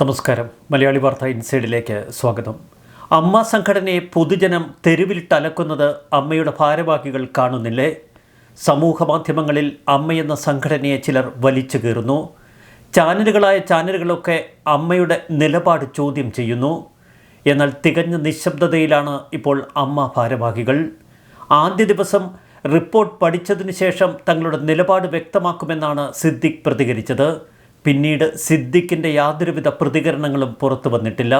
നമസ്കാരം. മലയാളി വാർത്ത ഇൻസൈഡിലേക്ക് സ്വാഗതം. അമ്മ സംഘടനയെ പൊതുജനം തെരുവിലിട്ടലക്കുന്നത് അമ്മയുടെ ഭാരവാഹികൾ കാണുന്നില്ലേ? സമൂഹ മാധ്യമങ്ങളിൽ അമ്മയെന്ന സംഘടനയെ ചിലർ വലിച്ചു കീറുന്നു. ചാനലുകളായ ചാനലുകളൊക്കെ അമ്മയുടെ നിലപാട് ചോദ്യം ചെയ്യുന്നു. എന്നാൽ തികഞ്ഞ നിശബ്ദതയിലാണ് ഇപ്പോൾ അമ്മ ഭാരവാഹികൾ. ആദ്യ ദിവസം റിപ്പോർട്ട് പഠിച്ചതിന് ശേഷം തങ്ങളുടെ നിലപാട് വ്യക്തമാക്കുമെന്നാണ് സിദ്ദിഖ് പ്രതികരിച്ചത്. പിന്നീട് സിദ്ദിഖിന്റെ യാതൊരുവിധ പ്രതികരണങ്ങളും പുറത്തു വന്നിട്ടില്ല.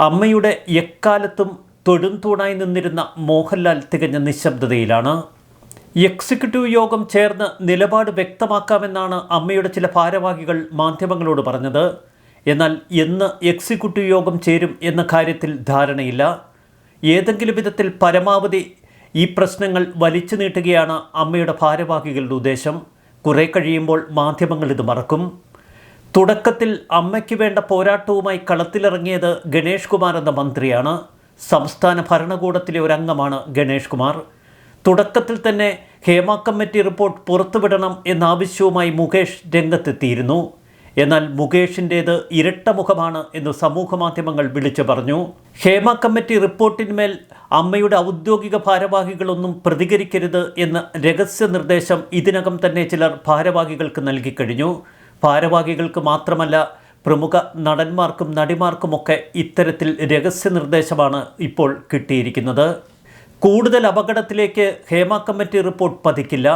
അമ്മയുടെ എക്കാലത്തും തൊടുംതൂണായി നിന്നിരുന്ന മോഹൻലാൽ തികഞ്ഞ നിശബ്ദതയിലാണ്. എക്സിക്യൂട്ടീവ് യോഗം ചേർന്ന് നിലപാട് വ്യക്തമാക്കാമെന്നാണ് അമ്മയുടെ ചില ഭാരവാഹികൾ മാധ്യമങ്ങളോട് പറഞ്ഞത്. എന്നാൽ എന്ന് എക്സിക്യൂട്ടീവ് യോഗം ചേരും എന്ന കാര്യത്തിൽ ധാരണയില്ല. ഏതെങ്കിലും വിധത്തിൽ പരമാവധി ഈ പ്രശ്നങ്ങൾ വലിച്ചു നീട്ടുകയാണ് അമ്മയുടെ ഭാരവാഹികളുടെ ഉദ്ദേശം. കുറേ കഴിയുമ്പോൾ മാധ്യമങ്ങൾ ഇത് മറക്കും. തുടക്കത്തിൽ അമ്മയ്ക്ക് വേണ്ട പോരാട്ടവുമായി കളത്തിലിറങ്ങിയത് ഗണേഷ് കുമാർ എന്ന മന്ത്രിയാണ്. സംസ്ഥാന ഭരണകൂടത്തിലെ ഒരു അംഗമാണ് ഗണേഷ് കുമാർ. തുടക്കത്തിൽ തന്നെ ഹേമ കമ്മിറ്റി റിപ്പോർട്ട് പുറത്തുവിടണം എന്ന ആവശ്യവുമായി മുകേഷ് രംഗത്തെത്തിയിരുന്നു. എന്നാൽ മുകേഷിന്റേത് ഇരട്ട മുഖമാണ് എന്ന് സമൂഹ മാധ്യമങ്ങൾ വിളിച്ചു പറഞ്ഞു. ഹേമ കമ്മിറ്റി റിപ്പോർട്ടിന്മേൽ അമ്മയുടെ ഔദ്യോഗിക ഭാരവാഹികളൊന്നും പ്രതികരിക്കരുത് എന്ന രഹസ്യ നിർദ്ദേശം ഇതിനകം തന്നെ ചിലർ ഭാരവാഹികൾക്ക് നൽകിക്കഴിഞ്ഞു ഭാരവാഹികൾക്ക് മാത്രമല്ല പ്രമുഖ നടന്മാർക്കും നടിമാർക്കുമൊക്കെ ഇത്തരത്തിൽ രഹസ്യ നിർദ്ദേശമാണ് ഇപ്പോൾ കിട്ടിയിരിക്കുന്നത്. കൂടുതൽ അപകടത്തിലേക്ക് ഹേമ കമ്മിറ്റി റിപ്പോർട്ട് പതിക്കില്ല.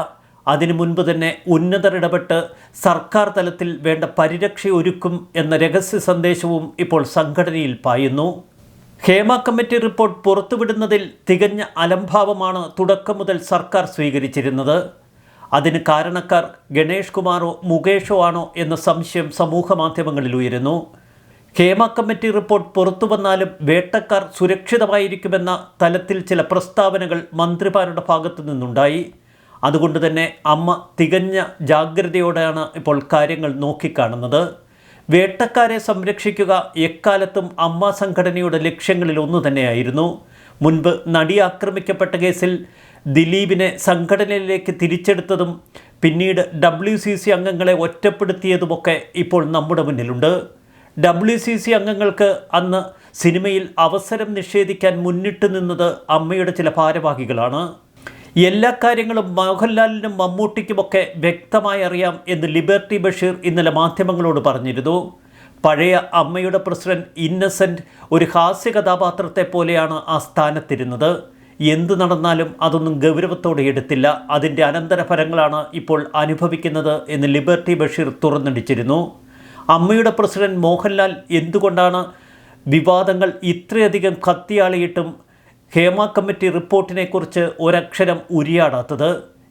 അതിനു മുൻപ് തന്നെ ഉന്നതർ ഇടപെട്ട് സർക്കാർ തലത്തിൽ വേണ്ട പരിരക്ഷ ഒരുക്കും എന്ന രഹസ്യ സന്ദേശവും ഇപ്പോൾ സംഘടനയിൽ പായുന്നു. ഹേമ കമ്മിറ്റി റിപ്പോർട്ട് പുറത്തുവിടുന്നതിൽ തികഞ്ഞ അലംഭാവമാണ് തുടക്കം മുതൽ സർക്കാർ സ്വീകരിച്ചിരുന്നത്. അതിന് കാരണക്കാർ ഗണേഷ് കുമാറോ മുകേഷോ ആണോ എന്ന സംശയം സമൂഹ മാധ്യമങ്ങളിൽ ഉയരുന്നു. ഹേമ കമ്മിറ്റി റിപ്പോർട്ട് പുറത്തു വന്നാലും വേട്ടക്കാർ സുരക്ഷിതമായിരിക്കുമെന്ന തലത്തിൽ ചില പ്രസ്താവനകൾ മന്ത്രിമാരുടെ ഭാഗത്തു നിന്നുണ്ടായി. അതുകൊണ്ട് തന്നെ അമ്മ തികഞ്ഞ ജാഗ്രതയോടെയാണ് ഇപ്പോൾ കാര്യങ്ങൾ നോക്കിക്കാണുന്നത്. വേട്ടക്കാരെ സംരക്ഷിക്കുക എക്കാലത്തും അമ്മ സംഘടനയുടെ ലക്ഷ്യങ്ങളിൽ ഒന്നു തന്നെയായിരുന്നു. മുൻപ് നടി ആക്രമിക്കപ്പെട്ട കേസിൽ ദിലീപിനെ സംഘടനയിലേക്ക് തിരിച്ചെടുത്തതും പിന്നീട് ഡബ്ല്യു സി സി അംഗങ്ങളെ ഒറ്റപ്പെടുത്തിയതുമൊക്കെ ഇപ്പോൾ നമ്മുടെ മുന്നിലുണ്ട്. ഡബ്ല്യു സി സി അംഗങ്ങൾക്ക് അന്ന് സിനിമയിൽ അവസരം നിഷേധിക്കാൻ മുന്നിട്ട് നിന്നത് അമ്മയുടെ ചില ഭാരവാഹികളാണ്. എല്ലാ കാര്യങ്ങളും മോഹൻലാലിനും മമ്മൂട്ടിക്കുമൊക്കെ വ്യക്തമായി അറിയാം എന്ന് ലിബർട്ടി ബഷീർ ഇന്നലെ മാധ്യമങ്ങളോട് പറഞ്ഞിരുന്നു. പഴയ അമ്മയുടെ പ്രസിഡന്റ് ഇന്നസെന്റ് ഒരു ഹാസ്യ കഥാപാത്രത്തെ പോലെയാണ് ആ സ്ഥാനത്തിരുന്നത്. എന്തു നടന്നാലും അതൊന്നും ഗൗരവത്തോടെ എടുത്തില്ല. അതിന്റെ അനന്തരഫലങ്ങളാണ് ഇപ്പോൾ അനുഭവിക്കുന്നത് എന്ന് ലിബർട്ടി ബഷീർ തുറന്നടിച്ചിരുന്നു. അമ്മയുടെ പ്രസിഡന്റ് മോഹൻലാൽ എന്തുകൊണ്ടാണ് വിവാദങ്ങൾ ഇത്രയധികം കത്തിയാളിയിട്ടും ഹേമ കമ്മിറ്റി റിപ്പോർട്ടിനെക്കുറിച്ച് ഒരക്ഷരം ഉരിയാടാത്തത്?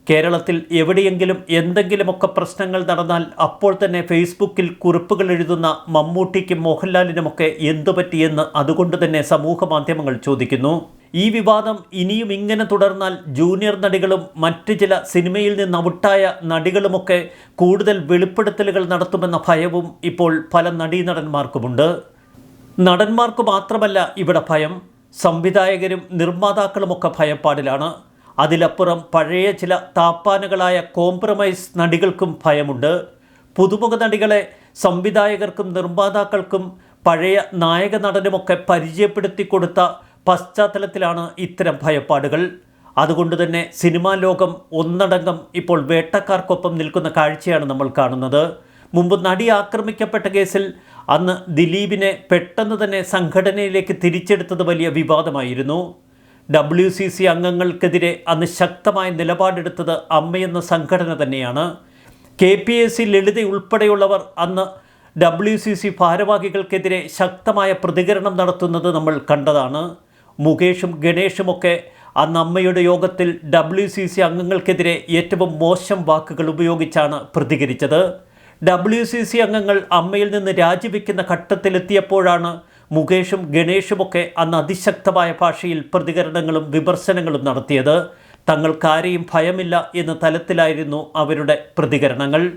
കേരളത്തിൽ എവിടെയെങ്കിലും എന്തെങ്കിലുമൊക്കെ പ്രശ്നങ്ങൾ നടന്നാൽ അപ്പോൾ തന്നെ ഫേസ്ബുക്കിൽ കുറിപ്പുകൾ എഴുതുന്ന മമ്മൂട്ടിക്കും മോഹൻലാലിനുമൊക്കെ എന്തു പറ്റിയെന്ന് അതുകൊണ്ട് തന്നെ സമൂഹ മാധ്യമങ്ങൾ ചോദിക്കുന്നു. ഈ വിവാദം ഇനിയും ഇങ്ങനെ തുടർന്നാൽ ജൂനിയർ നടികളും മറ്റ് ചില സിനിമയിൽ നിന്ന് ഔട്ടായ നടികളുമൊക്കെ കൂടുതൽ വെളിപ്പെടുത്തലുകൾ നടത്തുമെന്ന ഭയവും ഇപ്പോൾ പല നടീനടന്മാർക്കുമുണ്ട്. നടന്മാർക്ക് മാത്രമല്ല ഇവിടെ ഭയം. സംവിധായകരും നിർമ്മാതാക്കളുമൊക്കെ ഭയപ്പാടിലാണ്. അതിലപ്പുറം പഴയ ചില താപ്പാനുകളായ കോംപ്രമൈസ് നടികൾക്കും ഭയമുണ്ട്. പുതുമുഖ നടികളെ സംവിധായകർക്കും നിർമ്മാതാക്കൾക്കും പഴയ നായക നടനുമൊക്കെ പരിചയപ്പെടുത്തി കൊടുത്ത പശ്ചാത്തലത്തിലാണ് ഇത്തരം ഭയപ്പാടുകൾ. അതുകൊണ്ട് തന്നെ സിനിമാ ലോകം ഒന്നടങ്കം ഇപ്പോൾ വേട്ടക്കാർക്കൊപ്പം നിൽക്കുന്ന കാഴ്ചയാണ് നമ്മൾ കാണുന്നത്. മുമ്പ് നടി ആക്രമിക്കപ്പെട്ട കേസിൽ അന്ന് ദിലീപിനെ പെട്ടെന്ന് തന്നെ സംഘടനയിലേക്ക് തിരിച്ചെടുത്തത് വലിയ വിവാദമായിരുന്നു. ഡബ്ല്യു സി സി അംഗങ്ങൾക്കെതിരെ അന്ന് ശക്തമായ നിലപാടെടുത്തത് അമ്മയെന്ന സംഘടന തന്നെയാണ്. K P S C Lalitha ഉൾപ്പെടെയുള്ളവർ അന്ന് ഡബ്ല്യു സി സി ഭാരവാഹികൾക്കെതിരെ ശക്തമായ പ്രതികരണം നടത്തുന്നത് നമ്മൾ കണ്ടതാണ്. മുകേഷും ഗണേഷുമൊക്കെ അന്ന് അമ്മയുടെ യോഗത്തിൽ ഡബ്ല്യു സി സി അംഗങ്ങൾക്കെതിരെ ഏറ്റവും മോശം വാക്കുകൾ ഉപയോഗിച്ചാണ് പ്രതികരിച്ചത്. ഡബ്ല്യു സി സി അംഗങ്ങൾ അമ്മയിൽ നിന്ന് രാജിവെക്കുന്ന ഘട്ടത്തിലെത്തിയപ്പോഴാണ് മുകേഷും ഗണേഷുമൊക്കെ അന്ന് അതിശക്തമായ ഭാഷയിൽ പ്രതികരണങ്ങളും വിമർശനങ്ങളും നടത്തിയത്. തങ്ങൾക്കാരെയും ഭയമില്ല എന്ന തലത്തിലായിരുന്നു അവരുടെ പ്രതികരണങ്ങൾ.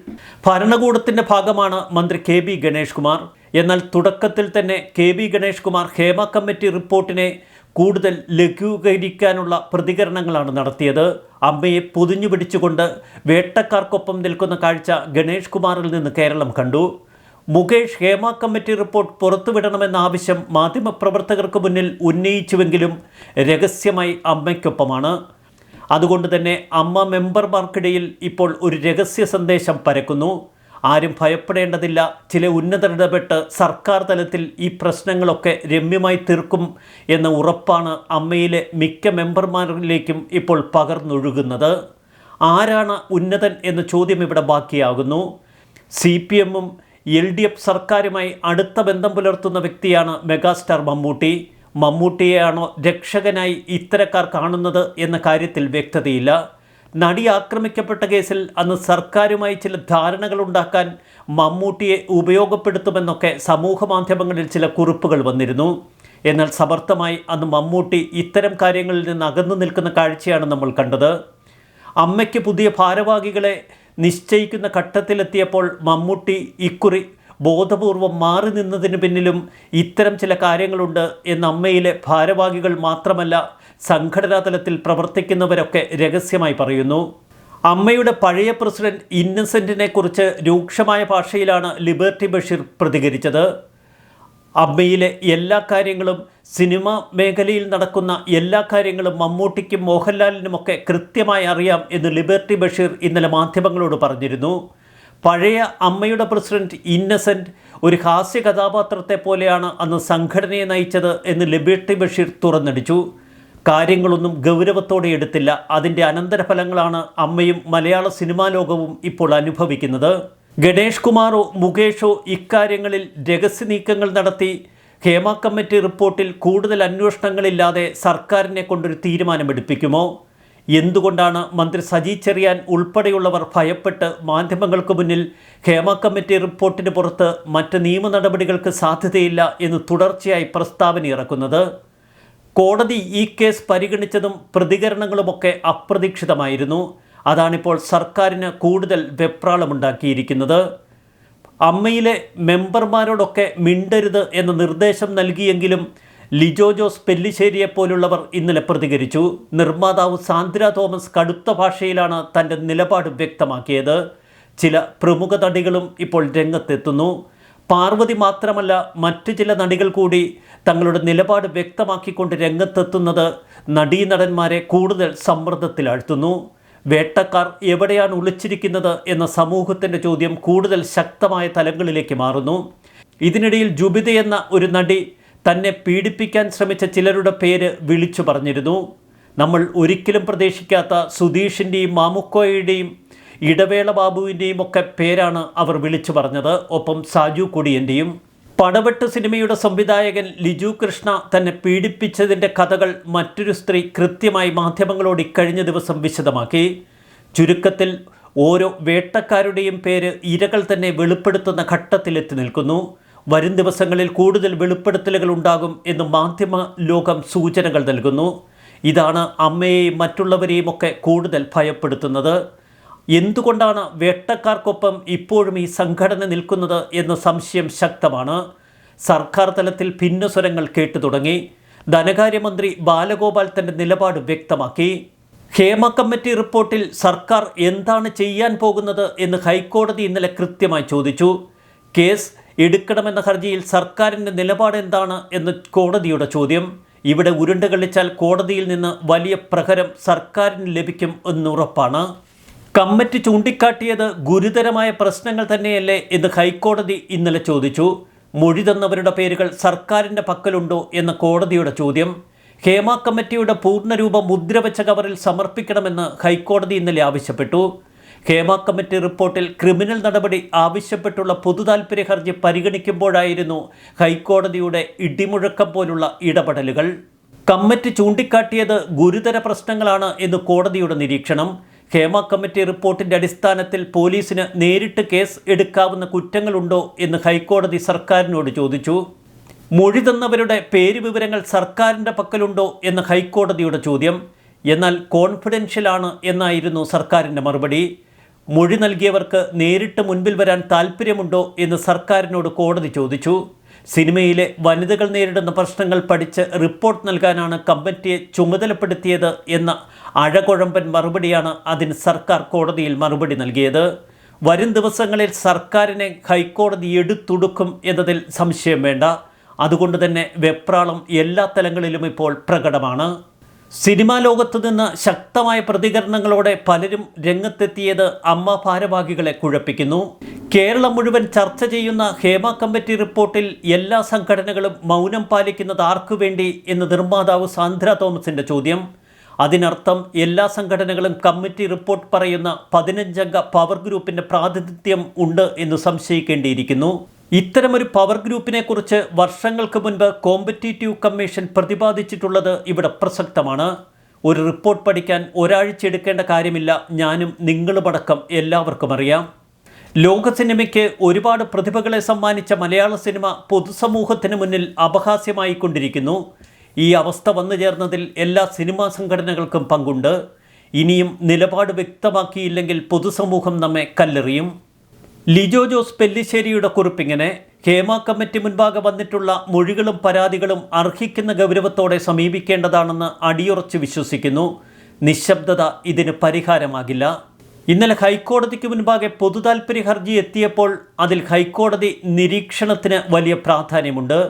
ഭരണകൂടത്തിന്റെ ഭാഗമാണ് മന്ത്രി കെ ബി ഗണേഷ് കുമാർ എന്നാൽ തുടക്കത്തിൽ തന്നെ K B Ganesh Kumar Hema committee റിപ്പോർട്ടിനെ കൂടുതൽ ലഘൂകരിക്കാനുള്ള പ്രതികരണങ്ങളാണ് നടത്തിയത്. അമ്മയെ പൊതിഞ്ഞു പിടിച്ചുകൊണ്ട് വേട്ടക്കാർക്കൊപ്പം നിൽക്കുന്ന കാഴ്ച ഗണേഷ് കുമാറിൽ നിന്ന് കേരളം കണ്ടു. മുകേഷ് ഹേമ കമ്മിറ്റി റിപ്പോർട്ട് പുറത്തുവിടണമെന്ന ആവശ്യം മാധ്യമപ്രവർത്തകർക്ക് മുന്നിൽ ഉന്നയിച്ചുവെങ്കിലും രഹസ്യമായി അമ്മയ്ക്കൊപ്പമാണ്. അതുകൊണ്ട് തന്നെ അമ്മ മെമ്പർമാർക്കിടയിൽ ഇപ്പോൾ ഒരു രഹസ്യ സന്ദേശം പരക്കുന്നു. ആരും ഭയപ്പെടേണ്ടതില്ല. ചില ഉന്നതരിടപെട്ട് സർക്കാർ തലത്തിൽ ഈ പ്രശ്നങ്ങളൊക്കെ രമ്യമായി തീർക്കും എന്ന ഉറപ്പാണ് അമ്മയിലെ മിക്ക മെമ്പർമാരിലേക്കും ഇപ്പോൾ പകർന്നൊഴുകുന്നത്. ആരാണ് ഉന്നതൻ എന്ന ചോദ്യം ഇവിടെ ബാക്കിയാകുന്നു. സി പി എമ്മും എൽ ഡി എഫ് സർക്കാരുമായി അടുത്ത ബന്ധം പുലർത്തുന്ന വ്യക്തിയാണ് മെഗാസ്റ്റാർ മമ്മൂട്ടി. മമ്മൂട്ടിയെയാണോ രക്ഷകനായി ഇത്തരക്കാർ കാണുന്നത് എന്ന കാര്യത്തിൽ വ്യക്തതയില്ല. നടി ആക്രമിക്കപ്പെട്ട കേസിൽ അന്ന് സർക്കാരുമായി ചില ധാരണകൾ ഉണ്ടാക്കാൻ മമ്മൂട്ടിയെ ഉപയോഗപ്പെടുത്തുമെന്നൊക്കെ സമൂഹ മാധ്യമങ്ങളിൽ ചില കുറിപ്പുകൾ വന്നിരുന്നു. എന്നാൽ സമർത്ഥമായി അന്ന് മമ്മൂട്ടി ഇത്തരം കാര്യങ്ങളിൽ നിന്ന് അകന്നു നിൽക്കുന്ന കാഴ്ചയാണ് നമ്മൾ കണ്ടത്. അമ്മയ്ക്ക് പുതിയ ഭാരവാഹികളെ നിശ്ചയിക്കുന്ന ഘട്ടത്തിലെത്തിയപ്പോൾ മമ്മൂട്ടി ഇക്കുറി ബോധപൂർവം മാറി നിന്നതിന് പിന്നിലും ഇത്തരം ചില കാര്യങ്ങളുണ്ട് എന്ന് അമ്മയിലെ ഭാരവാഹികൾ മാത്രമല്ല സംഘടനാ തലത്തിൽ പ്രവർത്തിക്കുന്നവരൊക്കെ രഹസ്യമായി പറയുന്നു. അമ്മയുടെ പഴയ പ്രസിഡന്റ് ഇന്നസെന്റിനെക്കുറിച്ച് രൂക്ഷമായ ഭാഷയിലാണ് ലിബർട്ടി ബഷീർ പ്രതികരിച്ചത്. അമ്മയിലെ എല്ലാ കാര്യങ്ങളും സിനിമ മേഖലയിൽ നടക്കുന്ന എല്ലാ കാര്യങ്ങളും മമ്മൂട്ടിക്കും മോഹൻലാലിനുമൊക്കെ കൃത്യമായി അറിയാം എന്ന് ലിബർട്ടി ബഷീർ ഇന്നലെ മാധ്യമങ്ങളോട് പറഞ്ഞിരുന്നു. പഴയ അമ്മയുടെ പ്രസിഡന്റ് ഇന്നസെന്റ് ഒരു ഹാസ്യ കഥാപാത്രത്തെ പോലെയാണ് അന്ന് സംഘടനയെ നയിച്ചത് എന്ന് ലിബർട്ടി ബഷീർ തുറന്നടിച്ചു. കാര്യങ്ങളൊന്നും ഗൗരവത്തോടെ എടുത്തില്ല. അതിന്റെ അനന്തരഫലങ്ങളാണ് അമ്മയും മലയാള സിനിമാ ലോകവും ഇപ്പോൾ അനുഭവിക്കുന്നത്. ഗണേഷ് കുമാറോ മുകേഷോ ഇക്കാര്യങ്ങളിൽ രഹസ്യ നീക്കങ്ങൾ നടത്തി ഹേമ കമ്മിറ്റി റിപ്പോർട്ടിൽ കൂടുതൽ അന്വേഷണങ്ങളില്ലാതെ സർക്കാരിനെ കൊണ്ടൊരു തീരുമാനമെടുപ്പിക്കുമോ? എന്തുകൊണ്ടാണ് മന്ത്രി സജി ചെറിയാൻ ഉൾപ്പെടെയുള്ളവർ ഭയപ്പെട്ട് മാധ്യമങ്ങൾക്ക് മുന്നിൽ ഹേമ കമ്മിറ്റി റിപ്പോർട്ടിന് പുറത്ത് മറ്റ് നിയമ നടപടികൾക്ക് സാധ്യതയില്ല എന്ന് തുടർച്ചയായി പ്രസ്താവന ഇറക്കുന്നത്? കോടതി ഈ കേസ് പരിഗണിച്ചതും പ്രതികരണങ്ങളുമൊക്കെ അപ്രതീക്ഷിതമായിരുന്നു. അതാണിപ്പോൾ സർക്കാരിന് കൂടുതൽ വെപ്രാളമുണ്ടാക്കിയിരിക്കുന്നത്. അമ്മയിലെ മെമ്പർമാരോടൊക്കെ മിണ്ടരുത് എന്ന നിർദ്ദേശം നൽകിയെങ്കിലും ലിജോ ജോസ് പെല്ലിശ്ശേരിയെ പോലുള്ളവർ ഇന്നലെ പ്രതികരിച്ചു. നിർമ്മാതാവ് സാന്ദ്ര തോമസ് കടുത്ത ഭാഷയിലാണ് തന്റെ നിലപാട് വ്യക്തമാക്കിയത്. ചില പ്രമുഖ നടികളും ഇപ്പോൾ രംഗത്തെത്തുന്നു. പാർവതി മാത്രമല്ല മറ്റ് ചില നടികൾ കൂടി തങ്ങളുടെ നിലപാട് വ്യക്തമാക്കിക്കൊണ്ട് രംഗത്തെത്തുന്നത് നടീനടന്മാരെ കൂടുതൽ സമ്മർദ്ദത്തിലാഴ്ത്തുന്നു. വേട്ടക്കാർ എവിടെയാണ് ഒളിച്ചിരിക്കുന്നത് എന്ന സമൂഹത്തിന്റെ ചോദ്യം കൂടുതൽ ശക്തമായ തലങ്ങളിലേക്ക് മാറുന്നു. ഇതിനിടയിൽ ജുബിത എന്ന ഒരു നടി തന്നെ പീഡിപ്പിക്കാൻ ശ്രമിച്ച ചിലരുടെ പേര് വിളിച്ചു പറഞ്ഞിരുന്നു. നമ്മൾ ഒരിക്കലും പ്രതീക്ഷിക്കാത്ത സുധീഷിന്റെയും മാമുക്കോയുടെയും ഇടവേള ബാബുവിന്റെയും ഒക്കെ പേരാണ് അവർ വിളിച്ചു പറഞ്ഞത്. ഒപ്പം സാജു കൊടിയന്റെയും പടവെട്ട് സിനിമയുടെ സംവിധായകൻ ലിജു കൃഷ്ണ തന്നെ പീഡിപ്പിച്ചതിന്റെ കഥകൾ മറ്റൊരു സ്ത്രീ കൃത്യമായി മാധ്യമങ്ങളോട് ഇക്കഴിഞ്ഞ ദിവസം വിശദമാക്കി. ചുരുക്കത്തിൽ ഓരോ വേട്ടക്കാരുടെയും പേര് ഇരകൾ തന്നെ വെളിപ്പെടുത്തുന്ന ഘട്ടത്തിലെത്തി നിൽക്കുന്നു. വരും ദിവസങ്ങളിൽ കൂടുതൽ വെളിപ്പെടുത്തലുകൾ ഉണ്ടാകും എന്ന് മാധ്യമ ലോകം സൂചനകൾ നൽകുന്നു. ഇതാണ് അമ്മയെയും മറ്റുള്ളവരെയും ഒക്കെ കൂടുതൽ ഭയപ്പെടുത്തുന്നത്. എന്തുകൊണ്ടാണ് വേട്ടക്കാർക്കൊപ്പം ഇപ്പോഴും ഈ സംഘടന നിൽക്കുന്നത് എന്ന സംശയം ശക്തമാണ്. സർക്കാർ തലത്തിൽ ഭിന്നസ്വരങ്ങൾ കേട്ടു തുടങ്ങി. ധനകാര്യമന്ത്രി ബാലഗോപാൽ തന്റെ നിലപാട് വ്യക്തമാക്കി. ഹേമ കമ്മിറ്റി റിപ്പോർട്ടിൽ സർക്കാർ എന്താണ് ചെയ്യാൻ പോകുന്നത് എന്ന് ഹൈക്കോടതി ഇന്നലെ കൃത്യമായി ചോദിച്ചു. കേസ് എടുക്കണമെന്ന ഹർജിയിൽ സർക്കാരിന്റെ നിലപാട് എന്താണ് എന്ന് കോടതിയുടെ ചോദ്യം. ഇവിടെ ഉരുണ്ടുകളിച്ചാൽ കോടതിയിൽ നിന്ന് വലിയ പ്രഹരം സർക്കാരിന് ലഭിക്കും എന്നുറപ്പാണ്. കമ്മിറ്റി ചൂണ്ടിക്കാട്ടിയത് ഗുരുതരമായ പ്രശ്നങ്ങൾ തന്നെയല്ലേ എന്ന് ഹൈക്കോടതി ഇന്നലെ ചോദിച്ചു. മൊഴി തന്നവരുടെ പേരുകൾ സർക്കാരിന്റെ പക്കലുണ്ടോ എന്ന കോടതിയുടെ ചോദ്യം. ഹേമ കമ്മിറ്റിയുടെ പൂർണരൂപം മുദ്രവെച്ച കവറിൽ സമർപ്പിക്കണമെന്ന് ഹൈക്കോടതി ഇന്നലെ ആവശ്യപ്പെട്ടു. ഹേമ കമ്മിറ്റി റിപ്പോർട്ടിൽ ക്രിമിനൽ നടപടി ആവശ്യപ്പെട്ടുള്ള പൊതുതാൽപര്യ ഹർജി പരിഗണിക്കുമ്പോഴായിരുന്നു ഹൈക്കോടതിയുടെ ഇടിമുഴക്കം പോലുള്ള ഇടപെടലുകൾ. കമ്മിറ്റി ചൂണ്ടിക്കാട്ടിയത് ഗുരുതര പ്രശ്നങ്ങളാണ് എന്ന് കോടതിയുടെ നിരീക്ഷണം. ഹേമ കമ്മിറ്റി റിപ്പോർട്ടിന്റെ അടിസ്ഥാനത്തിൽ പോലീസിന് നേരിട്ട് കേസ് എടുക്കാവുന്ന കുറ്റങ്ങളുണ്ടോ എന്ന് ഹൈക്കോടതി സർക്കാരിനോട് ചോദിച്ചു. മൊഴി തന്നവരുടെ പേര് വിവരങ്ങൾ സർക്കാരിന്റെ പക്കലുണ്ടോ എന്ന ഹൈക്കോടതിയുടെ ചോദ്യം. എന്നാൽ കോൺഫിഡൻഷ്യലാണ് എന്നായിരുന്നു സർക്കാരിന്റെ മറുപടി. മൊഴി നൽകിയവർക്ക് നേരിട്ട് മുൻപിൽ വരാൻ താല്പര്യമുണ്ടോ എന്ന് സർക്കാരിനോട് കോടതി ചോദിച്ചു. സിനിമയിലെ വനിതകൾ നേരിടുന്ന പ്രശ്നങ്ങൾ പഠിച്ച് റിപ്പോർട്ട് നൽകാനാണ് കമ്മിറ്റിയെ ചുമതലപ്പെടുത്തിയത് എന്ന അഴകുഴമ്പൻ മറുപടിയാണ് അതിന് സർക്കാർ കോടതിയിൽ മറുപടി നൽകിയത്. വരും ദിവസങ്ങളിൽ സർക്കാരിനെ ഹൈക്കോടതി എടുത്തുടുക്കും എന്നതിൽ സംശയം വേണ്ട. അതുകൊണ്ട് തന്നെ വെപ്രാളം എല്ലാ തലങ്ങളിലും ഇപ്പോൾ പ്രകടമാണ്. സിനിമാ ലോകത്ത് നിന്ന് ശക്തമായ പ്രതികരണങ്ങളോടെ പലരും രംഗത്തെത്തിയത് അമ്മ ഭാരവാഹികളെ കുഴപ്പിക്കുന്നു. കേരളം മുഴുവൻ ചർച്ച ചെയ്യുന്ന ഹേമ കമ്മിറ്റി റിപ്പോർട്ടിൽ എല്ലാ സംഘടനകളും മൗനം പാലിക്കുന്നത് ആർക്കു വേണ്ടി എന്ന് നിർമ്മാതാവ് സാന്ദ്ര തോമസിന്റെ ചോദ്യം. അതിനർത്ഥം എല്ലാ സംഘടനകളും കമ്മിറ്റി റിപ്പോർട്ട് പറയുന്ന പതിനഞ്ചംഗ പവർ ഗ്രൂപ്പിന്റെ പ്രാതിനിധ്യം ഉണ്ട് എന്ന് സംശയിക്കേണ്ടിയിരിക്കുന്നു. ഇത്തരമൊരു പവർ ഗ്രൂപ്പിനെ കുറിച്ച് വർഷങ്ങൾക്ക് മുൻപ് കോമ്പറ്റീറ്റീവ് കമ്മീഷൻ പ്രതിപാദിച്ചിട്ടുള്ളത് ഇവിടെ പ്രസക്തമാണ്. ഒരു റിപ്പോർട്ട് പഠിക്കാൻ ഒരാഴ്ച എടുക്കേണ്ട കാര്യമില്ല. ഞാനും നിങ്ങളുമടക്കം എല്ലാവർക്കും അറിയാം. ലോക സിനിമയ്ക്ക് ഒരുപാട് പ്രതിഭകളെ സമ്മാനിച്ച മലയാള സിനിമ പൊതുസമൂഹത്തിന് മുന്നിൽ അപഹാസ്യമായി കൊണ്ടിരിക്കുന്നു ഈ അവസ്ഥ വന്നു ചേർന്നതിൽ എല്ലാ സിനിമാ സംഘടനകൾക്കും പങ്കുണ്ട്. ഇനിയും നിലപാട് വ്യക്തമാക്കിയില്ലെങ്കിൽ പൊതുസമൂഹം നമ്മെ കല്ലെറിയും. ലിജോ ജോസ് പെല്ലിശ്ശേരിയുടെ കുറിപ്പിങ്ങനെ ഹേമ കമ്മിറ്റി മുൻപാകെ വന്നിട്ടുള്ള മൊഴികളും പരാതികളും അർഹിക്കുന്ന ഗൗരവത്തോടെ സമീപിക്കേണ്ടതാണെന്ന് അടിയുറച്ച് വിശ്വസിക്കുന്നു. നിശബ്ദത ഇതിന് പരിഹാരമാകില്ല. ഇന്നലെ ഹൈക്കോടതിക്ക് മുൻപാകെ പൊതുതാൽപര്യ ഹർജി എത്തിയപ്പോൾ അതിൽ ഹൈക്കോടതി നിരീക്ഷണത്തിന് വലിയ പ്രാധാന്യമുണ്ട്.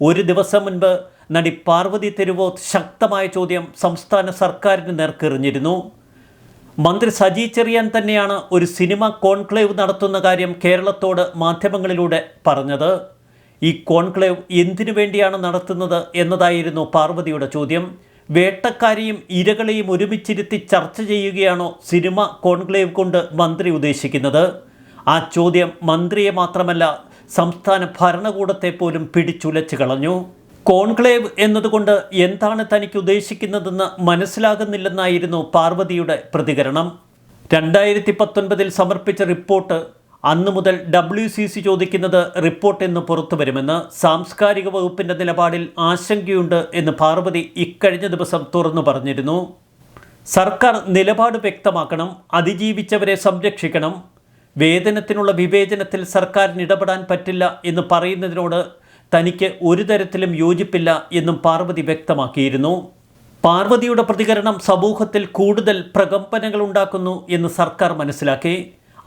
ഒരു ദിവസം മുൻപ് നടി പാർവതി തെരുവോത്ത് ശക്തമായ ചോദ്യം സംസ്ഥാന സർക്കാരിന് നേർക്കെറിഞ്ഞിരുന്നു. മന്ത്രി സജി ചെറിയാൻ തന്നെയാണ് ഒരു സിനിമ കോൺക്ലേവ് നടത്തുന്ന കാര്യം കേരളത്തോട് മാധ്യമങ്ങളിലൂടെ പറഞ്ഞത്. ഈ കോൺക്ലേവ് എന്തിനു വേണ്ടിയാണ് നടത്തുന്നത് എന്നതായിരുന്നു പാർവതിയുടെ ചോദ്യം. വേട്ടക്കാരെയും ഇരകളെയും ഒരുമിച്ചിരുത്തി ചർച്ച ചെയ്യുകയാണോ സിനിമ കോൺക്ലേവ് കൊണ്ട് മന്ത്രി ഉദ്ദേശിക്കുന്നത്? ആ ചോദ്യം മന്ത്രിയെ മാത്രമല്ല സംസ്ഥാന ഭരണകൂടത്തെ പോലും പിടിച്ചുലച്ചു കളഞ്ഞു. കോൺക്ലേവ് എന്നതുകൊണ്ട് എന്താണ് തനിക്ക് ഉദ്ദേശിക്കുന്നതെന്ന് മനസ്സിലാകുന്നില്ലെന്നായിരുന്നു പാർവതിയുടെ പ്രതികരണം. രണ്ടായിരത്തി പത്തൊൻപതിൽ സമർപ്പിച്ച റിപ്പോർട്ട് അന്നു മുതൽ ഡബ്ല്യു സി സി ചോദിക്കുന്നത് റിപ്പോർട്ട് എന്ന് പുറത്തു വരുമെന്ന് സാംസ്കാരിക വകുപ്പിന്റെ നിലപാടിൽ ആശങ്കയുണ്ട് എന്ന് പാർവതി ഇക്കഴിഞ്ഞ ദിവസം തുറന്നു പറഞ്ഞിരുന്നു. സർക്കാർ നിലപാട് വ്യക്തമാക്കണം അതിജീവിച്ചവരെ സംരക്ഷിക്കണം വേതനത്തിനുള്ള വിവേചനത്തിൽ സർക്കാരിന് ഇടപെടാൻ പറ്റില്ല എന്ന് പറയുന്നതിനോട് തനിക്ക് ഒരു തരത്തിലും യോജിപ്പില്ല എന്നും പാർവതി വ്യക്തമാക്കിയിരുന്നു. പാർവതിയുടെ പ്രതികരണം സമൂഹത്തിൽ കൂടുതൽ പ്രകമ്പനങ്ങൾ ഉണ്ടാക്കുന്നു എന്ന് സർക്കാർ മനസ്സിലാക്കി.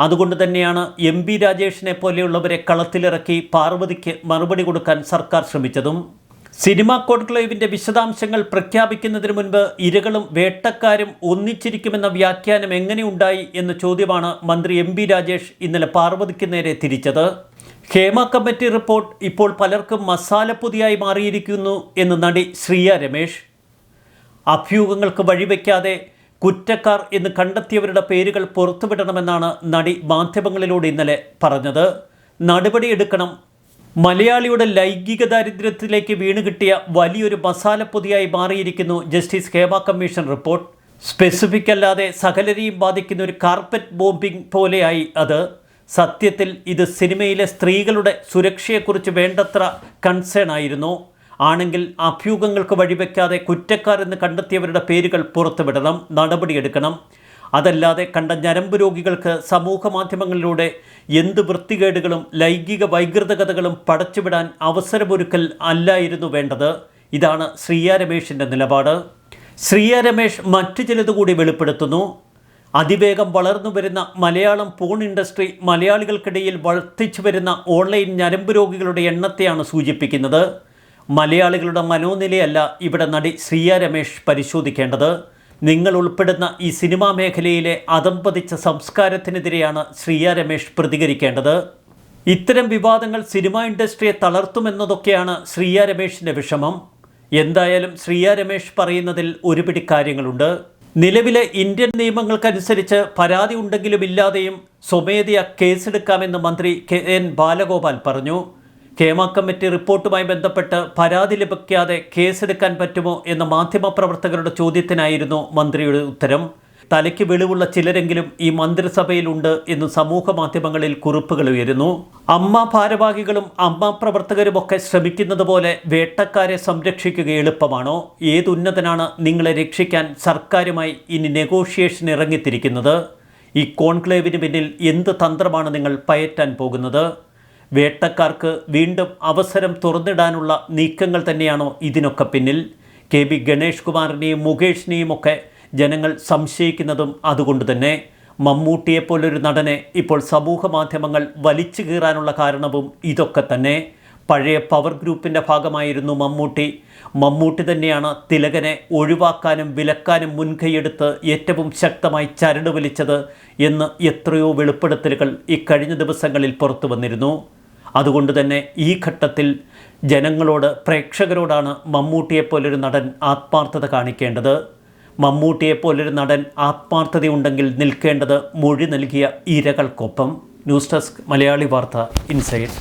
അതുകൊണ്ട് തന്നെയാണ് എം ബി രാജേഷിനെ പോലെയുള്ളവരെ കളത്തിലിറക്കി പാർവതിക്ക് മറുപടി കൊടുക്കാൻ സർക്കാർ ശ്രമിച്ചതും. സിനിമ കോൺക്ലേവിന്റെ വിശദാംശങ്ങൾ പ്രഖ്യാപിക്കുന്നതിന് മുൻപ് ഇരകളും വേട്ടക്കാരും ഒന്നിച്ചിരിക്കുമെന്ന വ്യാഖ്യാനം എങ്ങനെയുണ്ടായി എന്ന ചോദ്യമാണ് മന്ത്രി എം ബി രാജേഷ് ഇന്നലെ പാർവതിക്ക് നേരെ തിരിച്ചത്. ഹേമ കമ്മിറ്റി റിപ്പോർട്ട് ഇപ്പോൾ പലർക്കും മസാലപ്പൊതിയായി മാറിയിരിക്കുന്നു എന്ന് നടി ശ്രീയ രമേശ് അഭ്യൂഹങ്ങൾക്ക് വഴിവെക്കാതെ കുറ്റക്കാർ എന്ന് കണ്ടെത്തിയവരുടെ പേരുകൾ പുറത്തുവിടണമെന്നാണ് നടി മാധ്യമങ്ങളിലൂടെ ഇന്നലെ പറഞ്ഞത്. നടപടിയെടുക്കണം മലയാളിയുടെ ലൈംഗിക ദാരിദ്ര്യത്തിലേക്ക് വീണുകിട്ടിയ വലിയൊരു മസാലപ്പൊതിയായി മാറിയിരിക്കുന്നു justice Hema commission report. Specific അല്ലാതെ സകലരെയും ബാധിക്കുന്ന ഒരു കാർപ്പറ്റ് ബോംബിംഗ് പോലെയായി അത്. സത്യത്തിൽ ഇത് സിനിമയിലെ സ്ത്രീകളുടെ സുരക്ഷയെക്കുറിച്ച് വേണ്ടത്ര കൺസേൺ ആയിരുന്നു. ആണെങ്കിൽ അഭ്യൂഹങ്ങൾക്ക് വഴിവെക്കാതെ കുറ്റക്കാരെന്ന് കണ്ടെത്തിയവരുടെ പേരുകൾ പുറത്തുവിടണം നടപടിയെടുക്കണം. അതല്ലാതെ കണ്ട ഞരമ്പ് രോഗികൾക്ക് സമൂഹ മാധ്യമങ്ങളിലൂടെ എന്ത് വൃത്തികേടുകളും ലൈംഗിക വൈകൃതകഥകളും പടച്ചുവിടാൻ അവസരമൊരുക്കൽ അല്ലായിരുന്നു വേണ്ടത്. ഇതാണ് ശ്രീയ രമേഷിന്റെ നിലപാട്. ശ്രീയ രമേഷ് മറ്റു ചിലതുകൂടി വെളിപ്പെടുത്തുന്നു. അതിവേഗം വളർന്നു വരുന്ന മലയാളം പോൺ ഇൻഡസ്ട്രി മലയാളികൾക്കിടയിൽ വർദ്ധിച്ചു വരുന്ന ഓൺലൈൻ ഞരമ്പ് രോഗികളുടെ എണ്ണത്തെയാണ് സൂചിപ്പിക്കുന്നത്. മലയാളികളുടെ മനോനിലയല്ല ഇവിടെ നടി ശ്രീയ രമേഷ് പരിശോധിക്കേണ്ടത്. നിങ്ങൾ ഉൾപ്പെടുന്ന ഈ സിനിമാ മേഖലയിലെ അതമ്പതിച്ച സംസ്കാരത്തിനെതിരെയാണ് ശ്രീയ രമേഷ് പ്രതികരിക്കേണ്ടത്. ഇത്തരം വിവാദങ്ങൾ സിനിമാ ഇൻഡസ്ട്രിയെ തളർത്തുമെന്നതൊക്കെയാണ് ശ്രീയ രമേഷിന്റെ വിഷമം. എന്തായാലും ശ്രീയ രമേഷ് പറയുന്നതിൽ ഒരുപിടി കാര്യങ്ങളുണ്ട്. നിലവിലെ ഇന്ത്യൻ നിയമങ്ങൾക്കനുസരിച്ച് പരാതി ഉണ്ടെങ്കിലും ഇല്ലാതെയും സ്വമേധയാ കേസെടുക്കാമെന്ന് മന്ത്രി കെ എൻ ബാലഗോപാൽ പറഞ്ഞു. ഹേമ കമ്മിറ്റി റിപ്പോർട്ടുമായി ബന്ധപ്പെട്ട് പരാതി ലഭിക്കാതെ കേസെടുക്കാൻ പറ്റുമോ എന്ന മാധ്യമപ്രവർത്തകരുടെ ചോദ്യത്തിനായിരുന്നു മന്ത്രിയുടെ ഉത്തരം. തലയ്ക്ക് വെളിവുള്ള ചിലരെങ്കിലും ഈ മന്ത്രിസഭയിലുണ്ട് എന്ന് സമൂഹ മാധ്യമങ്ങളിൽ കുറിപ്പുകൾ ഉയരുന്നു. അമ്മ ഭാരവാഹികളും അമ്മ പ്രവർത്തകരുമൊക്കെ ശ്രമിക്കുന്നത് പോലെ വേട്ടക്കാരെ സംരക്ഷിക്കുക എളുപ്പമാണോ? ഏതുന്നതനാണ് നിങ്ങളെ രക്ഷിക്കാൻ സർക്കാരുമായി ഇനി നെഗോഷിയേഷൻ ഇറങ്ങിത്തിരിക്കുന്നത്? ഈ കോൺക്ലേവിന് പിന്നിൽ എന്ത് തന്ത്രമാണ് നിങ്ങൾ പയറ്റാൻ പോകുന്നത്? വേട്ടക്കാർക്ക് വീണ്ടും അവസരം തുറന്നിടാനുള്ള നീക്കങ്ങൾ തന്നെയാണോ ഇതിനൊക്കെ പിന്നിൽ? കെ ബി ഗണേഷ് കുമാറിനെയും മുകേഷിനെയും ഒക്കെ ജനങ്ങൾ സംശയിക്കുന്നതും അതുകൊണ്ട് തന്നെ മമ്മൂട്ടിയെപ്പോലൊരു നടനെ ഇപ്പോൾ സമൂഹ മാധ്യമങ്ങൾ വലിച്ചു കീറാനുള്ള കാരണവും ഇതൊക്കെ തന്നെ. പഴയ പവർ ഗ്രൂപ്പിന്റെ ഭാഗമായിരുന്നു മമ്മൂട്ടി. മമ്മൂട്ടി തന്നെയാണ് തിലകനെ ഒഴിവാക്കാനും വിലക്കാനും മുൻകൈയെടുത്ത് ഏറ്റവും ശക്തമായി ചരട് വലിച്ചത് എന്ന് എത്രയോ വെളിപ്പെടുത്തലുകൾ ഇക്കഴിഞ്ഞ ദിവസങ്ങളിൽ പുറത്തു വന്നിരുന്നു. അതുകൊണ്ട് തന്നെ ഈ ഘട്ടത്തിൽ ജനങ്ങളോട് പ്രേക്ഷകരോടാണ് മമ്മൂട്ടിയെപ്പോലൊരു നടൻ ആത്മാർത്ഥത കാണിക്കേണ്ടത്. മമ്മൂട്ടിയെപ്പോലൊരു നടൻ ആത്മാർത്ഥതയുണ്ടെങ്കിൽ നിൽക്കേണ്ടത് മൊഴി നൽകിയ ഇരകൾക്കൊപ്പം. ന്യൂസ് ഡെസ്ക് മലയാളി വാർത്ത ഇൻസൈഡ്